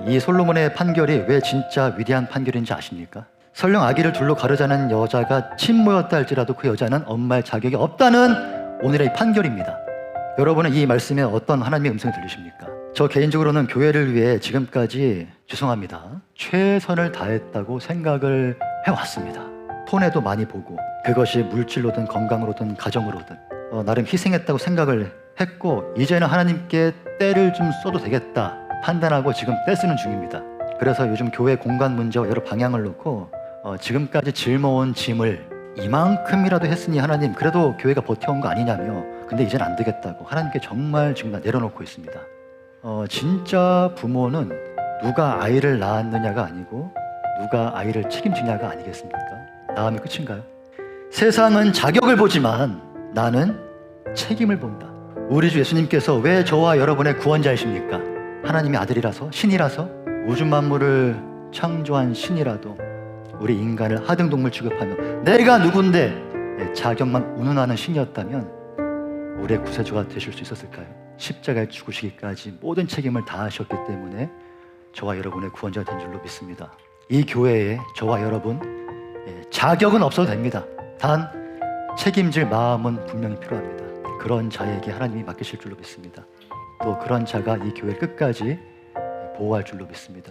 어, 이 솔로몬의 판결이 왜 진짜 위대한 판결인지 아십니까? 설령 아기를 둘로 가르자는 여자가 친모였다 할지라도 그 여자는 엄마의 자격이 없다는 오늘의 이 판결입니다. 여러분은 이 말씀에 어떤 하나님의 음성이 들리십니까? 저 개인적으로는 교회를 위해 지금까지 죄송합니다. 최선을 다했다고 생각을 해왔습니다. 폰에도 많이 보고 그것이 물질로든 건강으로든 가정으로든 어, 나름 희생했다고 생각을 했고 이제는 하나님께 때를 좀 써도 되겠다 판단하고 지금 때 쓰는 중입니다. 그래서 요즘 교회 공간 문제와 여러 방향을 놓고 어, 지금까지 짊어온 짐을 이만큼이라도 했으니 하나님 그래도 교회가 버텨온 거 아니냐며 근데 이젠 안 되겠다고 하나님께 정말 지금 다 내려놓고 있습니다. 어, 진짜 부모는 누가 아이를 낳았느냐가 아니고 누가 아이를 책임지냐가 아니겠습니까? 낳으면 끝인가요? 세상은 자격을 보지만 나는 책임을 본다. 우리 주 예수님께서 왜 저와 여러분의 구원자이십니까? 하나님의 아들이라서 신이라서 우주 만물을 창조한 신이라도 우리 인간을 하등 동물 취급하며 내가 누군데 자격만 운운하는 신이었다면 우리의 구세주가 되실 수 있었을까요? 십자가에 죽으시기까지 모든 책임을 다하셨기 때문에 저와 여러분의 구원자가 된 줄로 믿습니다. 이 교회에 저와 여러분 예, 자격은 없어도 됩니다. 단 책임질 마음은 분명히 필요합니다. 그런 자에게 하나님이 맡기실 줄로 믿습니다. 또 그런 자가 이 교회 를 끝까지 보호할 줄로 믿습니다.